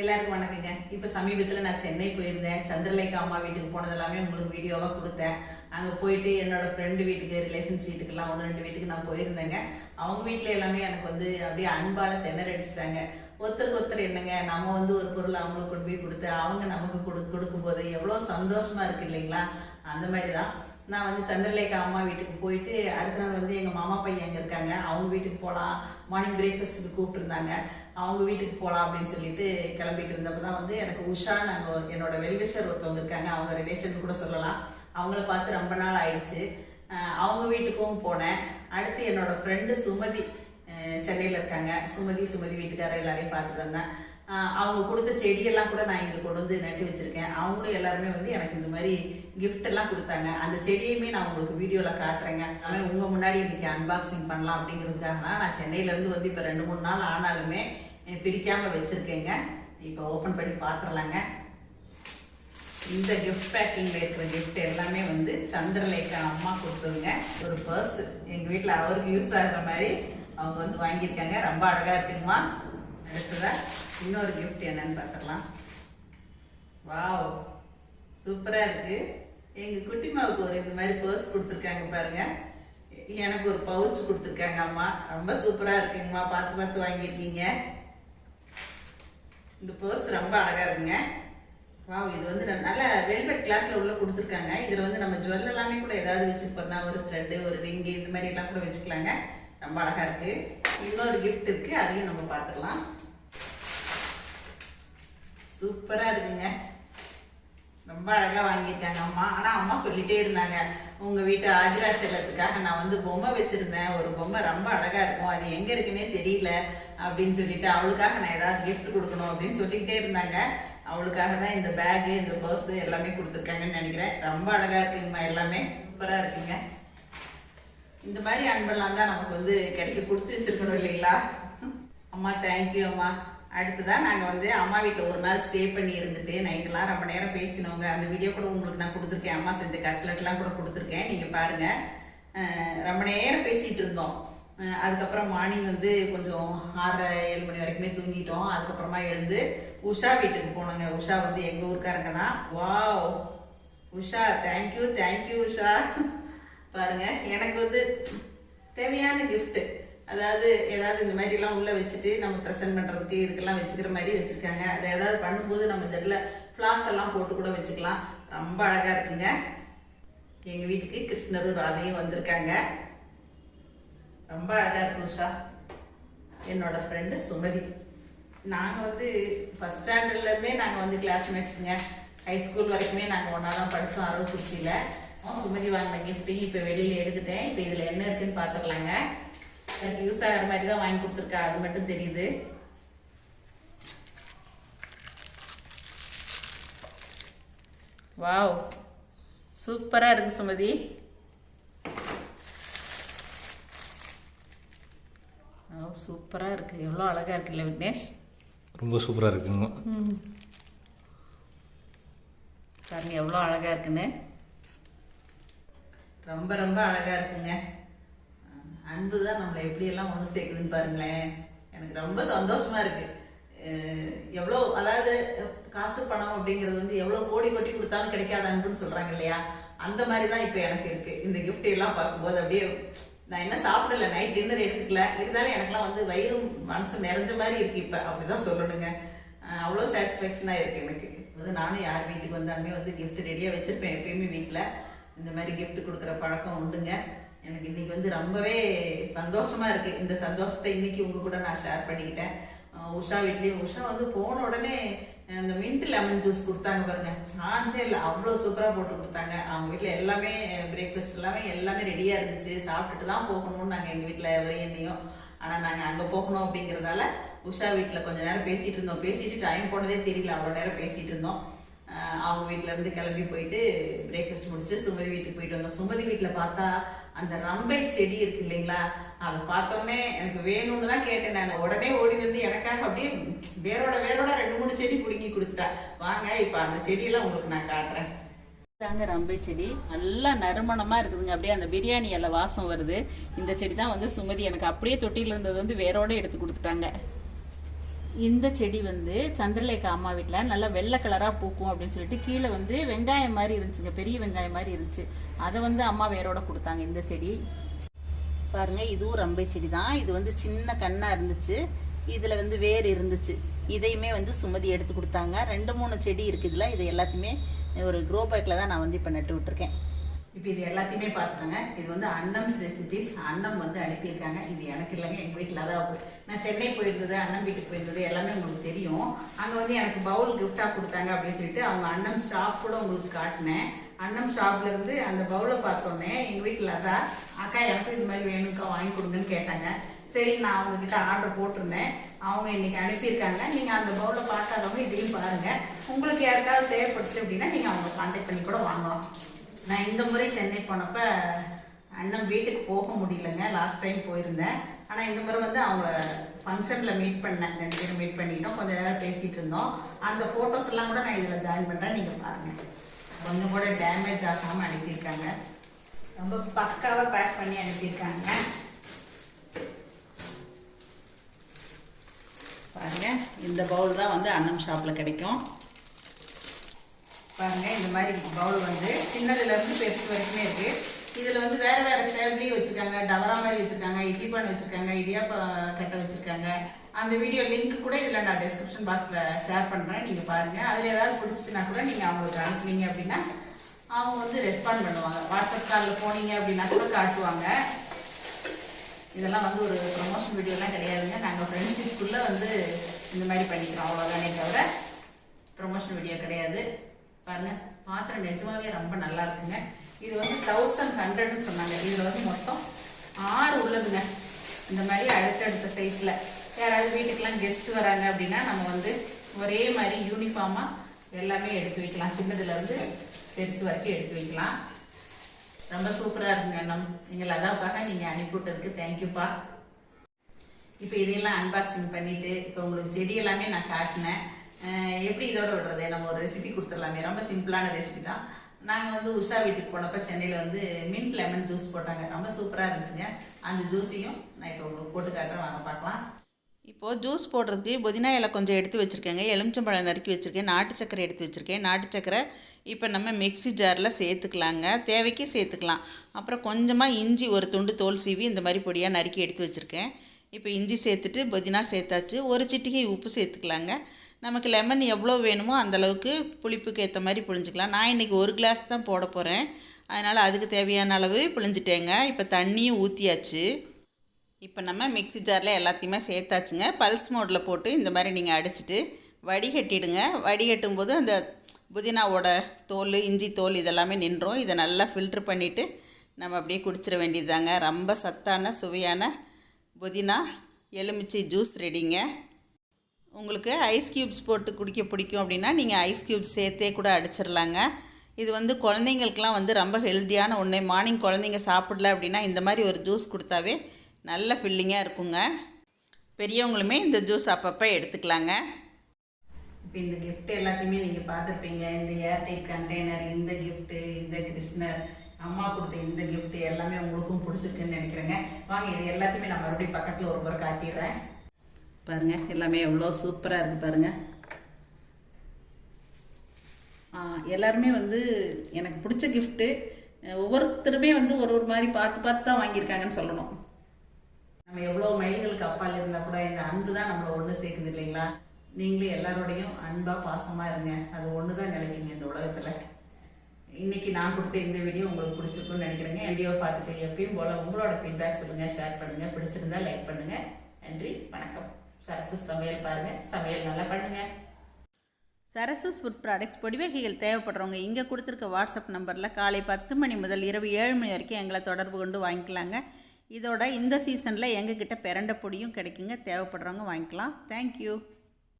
எல்லாருக்கும் வணக்கங்க. இப்போ சமீபத்தில் நான் சென்னை போயிருந்தேன். சந்திரலேகா அம்மா வீட்டுக்கு போனது எல்லாமே உங்களுக்கு வீடியோவாக கொடுத்தேன். அங்கே போயிட்டு என்னோட ஃப்ரெண்டு வீட்டுக்கு ரிலேஷன்ஸ் வீட்டுக்கெல்லாம் ஒன்று ரெண்டு வீட்டுக்கு நான் போயிருந்தேங்க. அவங்க வீட்டில் எல்லாமே எனக்கு வந்து அப்படியே அன்பால் திணறடிச்சிட்டாங்க. ஒருத்தருக்கு ஒருத்தர் என்னங்க நம்ம வந்து ஒரு பொருள் அவங்களுக்கு கொண்டு போய் கொடுத்து அவங்க நமக்கு கொடு கொடுக்கும்போது எவ்வளோ சந்தோஷமாக இருக்கு இல்லைங்களா? அந்த மாதிரி தான் நான் வந்து சந்திரலேகா அம்மா வீட்டுக்கு போயிட்டு அடுத்த நாள் வந்து எங்கள் மாமா பையன் அங்கே இருக்காங்க. அவங்க வீட்டுக்கு போகலாம் மார்னிங் பிரேக்ஃபாஸ்ட்டுக்கு கூப்பிட்டுருந்தாங்க. அவங்க வீட்டுக்கு போகலாம் அப்படின்னு சொல்லிட்டு கிளம்பிட்டு இருந்தப்போ தான் வந்து எனக்கு உஷா நாங்கள் என்னோட வெல்விஷர் ஒருத்தவங்க இருக்காங்க. அவங்க ரிலேஷன் கூட சொல்லலாம். அவங்கள பார்த்து ரொம்ப நாள் ஆயிடுச்சு. அவங்க வீட்டுக்கும் போனேன். அடுத்து என்னோட ஃப்ரெண்டு சுமதி சென்னையில் இருக்காங்க. சுமதி சுமதி வீட்டுக்காரர் எல்லாரையும் பார்த்துட்டு வந்தேன். அவங்க கொடுத்த செடியெல்லாம் கூட நான் இங்கே கொண்டு வந்து நட்டு வச்சுருக்கேன். அவங்களும் எல்லாருமே வந்து எனக்கு இந்த மாதிரி கிஃப்ட் எல்லாம் கொடுத்தாங்க. அந்த செடியுமே நான் உங்களுக்கு வீடியோவில் காட்டுறேங்க. அவன் உங்கள் முன்னாடி இன்றைக்கி அன்பாக்சிங் பண்ணலாம் அப்படிங்கிறதுக்காக தான் நான் சென்னையிலேருந்து வந்து இப்போ ரெண்டு மூணு நாள் ஆனாலுமே பிரிக்காமல் வச்சுருக்கேங்க. இப்போ ஓப்பன் பண்ணி பார்த்துடலாங்க இந்த கிஃப்ட் பேக்கிங்கில் இருக்கிற கிஃப்ட் எல்லாமே வந்து சந்திரலேகா அம்மா கொடுத்ததுங்க. ஒரு பர்ஸ் எங்கள் வீட்டில் அவருக்கு யூஸ் ஆகிற மாதிரி அவங்க வந்து வாங்கியிருக்காங்க. ரொம்ப அழகாக இருக்குங்கம்மா. அடுத்ததாக இன்னொரு கிஃப்ட் என்னன்னு பார்த்துடலாம் வாவ் சூப்பராக இருக்குது எங்கள் குட்டிமாவுக்கு ஒரு இந்த மாதிரி பர்ஸ் கொடுத்துருக்காங்க பாருங்க. எனக்கு ஒரு பவுச் கொடுத்துருக்காங்க அம்மா. ரொம்ப சூப்பராக இருக்குங்கம்மா பார்த்து பார்த்து வாங்கியிருக்கீங்க. இந்த பர்ஸ் ரொம்ப அழகாக இருக்குங்க. வாவ் இது வந்து நல்ல வெல்வெட் கிளாத்தில் உள்ள கொடுத்துருக்காங்க. இதில் வந்து நம்ம ஜுவல் எல்லாமே கூட ஏதாவது வச்சுருப்போம்னா ஒரு ஸ்டட்டு ஒரு ரிங்கு இந்த மாதிரி எல்லாம் கூட வச்சுக்கலாங்க. ரொம்ப அழகாக இருக்குது இன்னொரு கிஃப்ட் இருக்கு அதையும் நம்ம பார்த்துக்கலாம். சூப்பரா இருக்குங்க. ரொம்ப அழகா வாங்கியிருக்காங்க அம்மா. ஆனா அம்மா சொல்லிட்டே இருந்தாங்க உங்க வீட்டு ஆஜிரா நான் வந்து பொம்மை வச்சிருந்தேன். ஒரு பொம்மை ரொம்ப அழகா இருக்கும். அது எங்க இருக்குன்னே தெரியல அப்படின்னு சொல்லிட்டு அவளுக்காக நான் ஏதாவது கிஃப்ட் கொடுக்கணும் அப்படின்னு சொல்லிக்கிட்டே இருந்தாங்க. அவளுக்காக தான் இந்த பேகு இந்த பர்ஸ் எல்லாமே கொடுத்துருக்காங்கன்னு நினைக்கிறேன். ரொம்ப அழகா இருக்குங்கம்மா எல்லாமே. சூப்பரா இருக்குங்க. இந்த மாதிரி அன்பெல்லாம் தான் நமக்கு வந்து கிடைக்க கொடுத்து வச்சிருக்கணும் இல்லைங்களா? அம்மா தேங்க்யூ அம்மா. அடுத்ததான் நாங்கள் வந்து அம்மா வீட்டில் ஒரு நாள் ஸ்டே பண்ணி இருந்துட்டு நைட்டெல்லாம் ரொம்ப நேரம் பேசினோங்க அந்த வீடியோ கூட உங்களுக்கு நான் கொடுத்துருக்கேன். அம்மா செஞ்ச கட்லெட்லாம் கூட கொடுத்துருக்கேன். நீங்கள் பாருங்கள் ரொம்ப நேரம் பேசிகிட்டு இருந்தோம். அதுக்கப்புறம் மார்னிங் வந்து கொஞ்சம் ஆறரை ஏழு மணி வரைக்குமே தூங்கிட்டோம். அதுக்கப்புறமா எழுந்து உஷா வீட்டுக்கு போனோங்க. உஷா வந்து எங்கள் ஊருக்காரங்க தான். Wow Usha thank you thank you Usha. பாருங்க எனக்கு வந்து தேவையான கிஃப்ட்டு அதாவது ஏதாவது இந்த மாதிரிலாம் உள்ளே வச்சுட்டு நம்ம ப்ரெசென்ட் பண்ணுறதுக்கு இதுக்கெல்லாம் வச்சுக்கிற மாதிரி வச்சுருக்காங்க. அதை ஏதாவது பண்ணும்போது நம்ம இந்த இடத்துல ஃப்ளாஸ் எல்லாம் போட்டு கூட வச்சுக்கலாம். ரொம்ப அழகாக இருக்குங்க. எங்கள் வீட்டுக்கு கிருஷ்ணரும் ராதையும் வந்திருக்காங்க. ரொம்ப அழகாக இருக்கும் உஷா. என்னோடய ஃப்ரெண்டு சுமதி. நாங்கள் வந்து ஃபஸ்ட் ஸ்டாண்டர்ட்லேருந்தே நாங்கள் வந்து கிளாஸ்மேட்ஸுங்க ஹை ஸ்கூல் வரைக்குமே நாங்கள் ஒன்றா தான் படித்தோம் அரவக்குறிச்சியில் சுமதி வாங்கின கிஃப்ட்டையும் இப்போ வெளியில் எடுத்துட்டேன். இப்போ இதில் என்ன இருக்குன்னு பார்த்துடலாங்க எனக்கு யூஸ் ஆகிற மாதிரி தான் வாங்கி கொடுத்துருக்கா. அது மட்டும் தெரியுது. வாவ் சூப்பராக இருக்கு சுமதி. சூப்பராக இருக்குது எவ்வளோ அழகாக இருக்குல்ல விக்னேஷ்? ரொம்ப சூப்பராக இருக்குங்க. பாருங்க எவ்வளோ அழகாக இருக்குன்னு. ரொம்ப ரொம்ப அழகாக இருக்குங்க. அன்பு தான் நம்மளை எப்படியெல்லாம் ஒன்று சேர்க்குதுன்னு பாருங்களேன். எனக்கு ரொம்ப சந்தோஷமா இருக்குது எவ்வளோ அதாவது காசு பணம் அப்படிங்கிறது வந்து எவ்வளோ கோடி கொட்டி கொடுத்தாலும் கிடைக்காத அன்புன்னு சொல்கிறாங்க இல்லையா? அந்த மாதிரி தான் இப்போ எனக்கு இருக்குது இந்த கிஃப்ட் எல்லாம் பார்க்கும்போது அப்படியே நான் என்ன சாப்பிடல நைட் டின்னர் எடுத்துக்கல. இருந்தாலும் எனக்குலாம் வந்து வயிறும் மனசு நிறைஞ்ச மாதிரி இருக்குது இப்போ. அப்படி தான் சொல்லணுங்க அவ்வளோ சாட்டிஸ்ஃபேக்ஷனாக இருக்குது எனக்கு. வந்து நானும் யார் வீட்டுக்கு வந்தாலுமே வந்து கிஃப்ட் ரெடியாக வச்சுருப்பேன். எப்பயுமே வீட்டில் இந்த மாதிரி கிஃப்ட் கொடுக்குற பழக்கம் உண்டுங்க. எனக்கு இன்னைக்கு வந்து ரொம்பவே சந்தோஷமா இருக்கு. இந்த சந்தோஷத்தை இன்னைக்கு உங்க கூட நான் ஷேர் பண்ணிக்கிட்டேன். உஷா வீட்லேயும் உஷா வந்து போன உடனே இந்த மின்ட் லெமன் ஜூஸ் கொடுத்தாங்க பாருங்க. சான்ஸே இல்லை அவ்வளோ சூப்பராக போட்டு கொடுத்தாங்க. அவங்க வீட்டில் எல்லாமே பிரேக்ஃபாஸ்ட் எல்லாமே எல்லாமே ரெடியாக இருந்துச்சு. சாப்பிட்டுட்டு தான் போகணும்னு நாங்கள் எங்கள் வீட்டில் எவரையும் என்னையும் ஆனால் நாங்கள் அங்கே போகணும் அப்படிங்கிறதால உஷா வீட்டில் கொஞ்சம் நேரம் பேசிகிட்டு இருந்தோம். பேசிட்டு டைம் போனதே தெரியல. அவ்வளோ நேரம் பேசிகிட்டு இருந்தோம். அவங்க வீட்டிலேருந்து இருந்து கிளம்பி போயிட்டு பிரேக்ஃபாஸ்ட் முடிச்சுட்டு சுமதி வீட்டுக்கு போயிட்டு வந்தோம். சுமதி வீட்டில் பார்த்தா அந்த ரம்பை செடி இருக்கு இல்லைங்களா? அதை பார்த்தோன்னே எனக்கு வேணும்னு தான் கேட்டேன் நான். உடனே ஓடி வந்து எனக்காக அப்படியே வேரோட வேரோட ரெண்டு மூணு செடி பிடுங்கி கொடுத்துட்டா. வாங்க இப்போ அந்த செடியெல்லாம் உங்களுக்கு நான் காட்டுறேன். தாங்க ரம்பை செடி. நல்லா நறுமணமாக இருக்குதுங்க. அப்படியே அந்த பிரியாணி எல்லாம் வாசம் வருது. இந்த செடி தான் வந்து சுமதி எனக்கு அப்படியே தொட்டியில் இருந்தது வந்து வேரோட எடுத்து கொடுத்துட்டாங்க. இந்த செடி வந்து சந்திரலேகா அம்மா வீட்டில் நல்லா வெள்ளை கலராக பூக்கும் அப்படின்னு சொல்லிட்டு கீழே வந்து வெங்காயம் மாதிரி இருந்துச்சுங்க பெரிய வெங்காயம் மாதிரி இருந்துச்சு. அதை வந்து அம்மா வேரோட கொடுத்தாங்க இந்த செடி. பாருங்க இதுவும் ரம்பை செடி தான் இது வந்து சின்ன கண்ணாக இருந்துச்சு. இதில் வந்து வேர் இருந்துச்சு. இதையுமே வந்து சுமதி எடுத்து கொடுத்தாங்க. ரெண்டு மூணு செடி இருக்குதுல இது எல்லாத்தையுமே ஒரு க்ரோ பேக்கில் தான் நான் வந்து இப்போ நட்டு விட்டுருக்கேன். இப்போ இது எல்லாத்தையுமே பார்த்துக்கோங்க. இது வந்து அன்னம்ஸ் ரெசிபிஸ் அன்னம் வந்து அனுப்பியிருக்காங்க. இது எனக்கு இல்லைங்க எங்கள் வீட்டில் தான் போய் நான் சென்னை போயிருந்தது அண்ணன் வீட்டுக்கு போயிருந்தது எல்லாமே உங்களுக்கு தெரியும். அங்கே வந்து எனக்கு பவுல் கிஃப்டாக கொடுத்தாங்க அப்படின்னு சொல்லிட்டு அவங்க அன்னம் ஷாப் கூட உங்களுக்கு காட்டினேன். அண்ணம் ஷாப்லேருந்து அந்த பவுலை பார்த்தோன்னே எங்கள் வீட்டில் அதான் அக்கா எனக்கும் இது மாதிரி வேணும்க்கா வாங்கி கொடுங்கன்னு கேட்டாங்க. சரி நான் அவங்கக்கிட்ட ஆர்டர் போட்டிருந்தேன். அவங்க இன்றைக்கி அனுப்பியிருக்காங்க. நீங்கள் அந்த பவுலை பார்க்காதவங்க இதையும் பாருங்கள் உங்களுக்கு யாருக்காவது தேவைப்படுச்சு அப்படின்னா நீங்கள் அவங்க கான்டாக்ட் பண்ணி கூட வாங்கலாம். நான் இந்த முறை சென்னை போனப்ப அண்ணன் வீட்டுக்கு போக முடியலங்க. லாஸ்ட் டைம் போயிருந்தேன். ஆனால் இந்த முறை வந்து அவங்கள ஃபங்க்ஷனில் மீட் பண்ணேன் ரெண்டு பேரும் மீட் பண்ணிட்டோம். கொஞ்ச நேரம் பேசிகிட்டு இருந்தோம். அந்த ஃபோட்டோஸ் எல்லாம் கூட நான் இதில் ஜாயின் பண்ணுறேன் நீங்கள் பாருங்கள் கொஞ்சம் கூட டேமேஜ் ஆகாமல் அனுப்பியிருக்காங்க. ரொம்ப பக்காவாக பேக் பண்ணி அனுப்பியிருக்காங்க. பாருங்கள் இந்த பவுல் தான் வந்து அண்ணன் ஷாப்பில் கிடைக்கும். பாருங்க இந்த மாதிரி பவுல் வந்து சின்னதுலேருந்து பெருசு வரைக்குமே இருக்கு. இதில் வந்து வேறு வேறு ஷேப்லேயும் வச்சுருக்காங்க டவரா மாதிரி வச்சுருக்காங்க இட்லி பானை வச்சுருக்காங்க இடியாப்பா கட்டை வச்சுருக்காங்க. அந்த வீடியோ லிங்க் கூட இதில் நான் டிஸ்கிரிப்ஷன் பாக்ஸில் ஷேர் பண்ணுறேன் நீங்கள் பாருங்கள் அதில் ஏதாவது பிடிச்சிச்சின்னா கூட நீங்கள் அவங்களுக்கு அனுப்புனீங்க அப்படின்னா அவங்க வந்து ரெஸ்பாண்ட் பண்ணுவாங்க. வாட்ஸ்அப் காலில் போனீங்க அப்படின்னா கூட காட்டுவாங்க. இதெல்லாம் வந்து ஒரு ப்ரொமோஷன் வீடியோலாம் கிடையாதுங்க. நாங்கள் ஃப்ரெண்ட்ஷிப்புக்குள்ளே வந்து இந்த மாதிரி பண்ணிக்கிறோம். அவ்வளோதானே தவிர ப்ரொமோஷன் வீடியோ கிடையாது. பாருங்க. பாத்திரம் நிஜமாவே ரொம்ப நல்லா இருக்குங்க. இது வந்து தௌசண்ட் ஹண்ட்ரட்னு சொன்னாங்க. இதில் வந்து மொத்தம் ஆறு உள்ளதுங்க. இந்த மாதிரி அடுத்தடுத்த சைஸில் யாராவது வீட்டுக்கெல்லாம் கெஸ்ட் வராங்க அப்படின்னா நம்ம வந்து ஒரே மாதிரி யூனிஃபார்மாக எல்லாமே எடுத்து வைக்கலாம். சின்னதுலேருந்து பெருசு வரைக்கும் எடுத்து வைக்கலாம். ரொம்ப சூப்பராக இருக்குங்க அண்ணம். எங்கள் லதாவுக்காக நீங்கள் அனுப்பிவிட்டதுக்கு தேங்க்யூப்பா இப்போ இதையெல்லாம் அன்பாக்சிங் பண்ணிட்டு இப்போ உங்களுக்கு செடி எல்லாமே நான் காட்டினேன். எப்படி இதோட விடுறது? நம்ம ஒரு ரெசிபி கொடுத்துடலாமே. ரொம்ப சிம்பிளான ரெசிபி தான். நாங்கள் வந்து உஷா வீட்டுக்கு போனப்போ சென்னையில் வந்து மின்ட் லெமன் ஜூஸ் போட்டாங்க. ரொம்ப சூப்பராக இருந்துச்சுங்க. அந்த ஜூஸையும் நான் இப்போ உங்களுக்கு போட்டு காட்டுறேன். வாங்க பார்க்கலாம். இப்போது ஜூஸ் போடுறதுக்கு புதினா இலை கொஞ்சம் எடுத்து வச்சுருக்கேங்க. எலுமிச்சம்பழம் நறுக்கி வச்சுருக்கேன். நாட்டு சக்கரை எடுத்து வச்சுருக்கேன். நாட்டு சக்கரை இப்போ நம்ம மிக்ஸி ஜாரில் சேர்த்துக்கலாங்க. தேவைக்கு சேர்த்துக்கலாம். அப்புறம் கொஞ்சமாக இஞ்சி ஒரு துண்டு தோல் சீவி இந்த மாதிரி பொடியாக நறுக்கி எடுத்து வச்சுருக்கேன். இப்போ இஞ்சி சேர்த்துட்டு புதினா சேர்த்தாச்சு. ஒரு சிட்டிகை உப்பு சேர்த்துக்கலாங்க. நமக்கு லெமன் எவ்வளோ வேணுமோ அந்தளவுக்கு புளிப்புக்கு ஏற்ற மாதிரி புழிஞ்சிக்கலாம். நான் இன்றைக்கி ஒரு கிளாஸ் தான் போட போகிறேன் அதனால் அதுக்கு தேவையான அளவு புழிஞ்சிட்டேங்க. இப்போ தண்ணியும் ஊற்றியாச்சு இப்போ நம்ம மிக்ஸி ஜாரில் எல்லாத்தையுமே சேர்த்தாச்சுங்க. பல்ஸ் மோடில் போட்டு இந்த மாதிரி நீங்கள் அடிச்சிட்டு வடிகட்டிடுங்க. வடிகட்டும் போது அந்த புதினாவோட தோல் இஞ்சி தோல் இதெல்லாமே நின்றோம். இதை நல்லா ஃபில்ட்ரு பண்ணிவிட்டு நம்ம அப்படியே குடிச்சிட வேண்டியதுதாங்க. ரொம்ப சத்தான சுவையான புதினா எலுமிச்சை ஜூஸ் ரெடிங்க உங்களுக்கு ஐஸ் க்யூப்ஸ் போட்டு குடிக்க பிடிக்கும் அப்படின்னா நீங்கள் ஐஸ் க்யூப்ஸ் சேர்த்தே கூட அடிச்சிடலாங்க. இது வந்து குழந்தைங்களுக்கெலாம் வந்து ரொம்ப ஹெல்த்தியான ஒன்று மார்னிங் குழந்தைங்க சாப்பிடல அப்படின்னா இந்த மாதிரி ஒரு ஜூஸ் கொடுத்தாவே நல்ல ஃபில்லிங்காக இருக்குங்க. பெரியவங்களுமே இந்த ஜூஸ் அப்பப்போ எடுத்துக்கலாங்க. இப்போ இந்த கிஃப்ட் எல்லாத்தையுமே நீங்கள் பார்த்துருப்பீங்க. இந்த ஏர்டைட் கண்டெய்னர் இந்த கிஃப்ட்டு இந்த கிருஷ்ணர் அம்மா கொடுத்த இந்த கிஃப்ட் எல்லாமே உங்களுக்கும் பிடிச்சிருக்குன்னு நினைக்கிறேங்க. வாங்க இது எல்லாத்தையுமே நான் மறுபடியும் பக்கத்தில் ஒரு முறை காட்டிடுறேன். பாருங்க எல்லாமே எவ்வளோ சூப்பராக இருக்குது பாருங்கள் எல்லாருமே வந்து எனக்கு பிடிச்ச கிஃப்ட்டு ஒவ்வொருத்தருமே வந்து ஒரு ஒரு மாதிரி பார்த்து பார்த்து தான் வாங்கியிருக்காங்கன்னு சொல்லணும். நம்ம எவ்வளோ மைல்களுக்கு அப்பால் இருந்தால் கூட இந்த அன்பு தான் நம்மளை ஒன்று சேர்க்குது இல்லைங்களா? நீங்களே எல்லாரோடையும் அன்பாக பாசமாக இருங்க. அது ஒன்று தான் நினைக்குங்க இந்த உலகத்தில். இன்றைக்கி நான் கொடுத்த இந்த வீடியோ உங்களுக்கு பிடிச்சிருக்குன்னு நினைக்கிறேங்க. வீடியோ பார்த்துட்டு எப்பயும் போல் உங்களோட ஃபீட்பேக் சொல்லுங்கள் ஷேர் பண்ணுங்கள் பிடிச்சிருந்தா லைக் பண்ணுங்கள் நன்றி வணக்கம். சரசு சமையல் பாருங்கள் சமையல் நல்லா பண்ணுங்கள் சரசஸ் ஃபுட் ப்ராடக்ட்ஸ் பொடி வகைகள் தேவைப்படுறவங்க இங்கே கொடுத்துருக்க வாட்ஸ்அப் நம்பரில் காலை பத்து மணி முதல் இரவு ஏழு மணி வரைக்கும் எங்களை தொடர்பு கொண்டு வாங்கிக்கலாங்க. இதோட இந்த சீசனில் எங்ககிட்ட பிரண்ட பொடியும் கிடைக்குங்க. தேவைப்படுறவங்க வாங்கிக்கலாம். தேங்க்யூ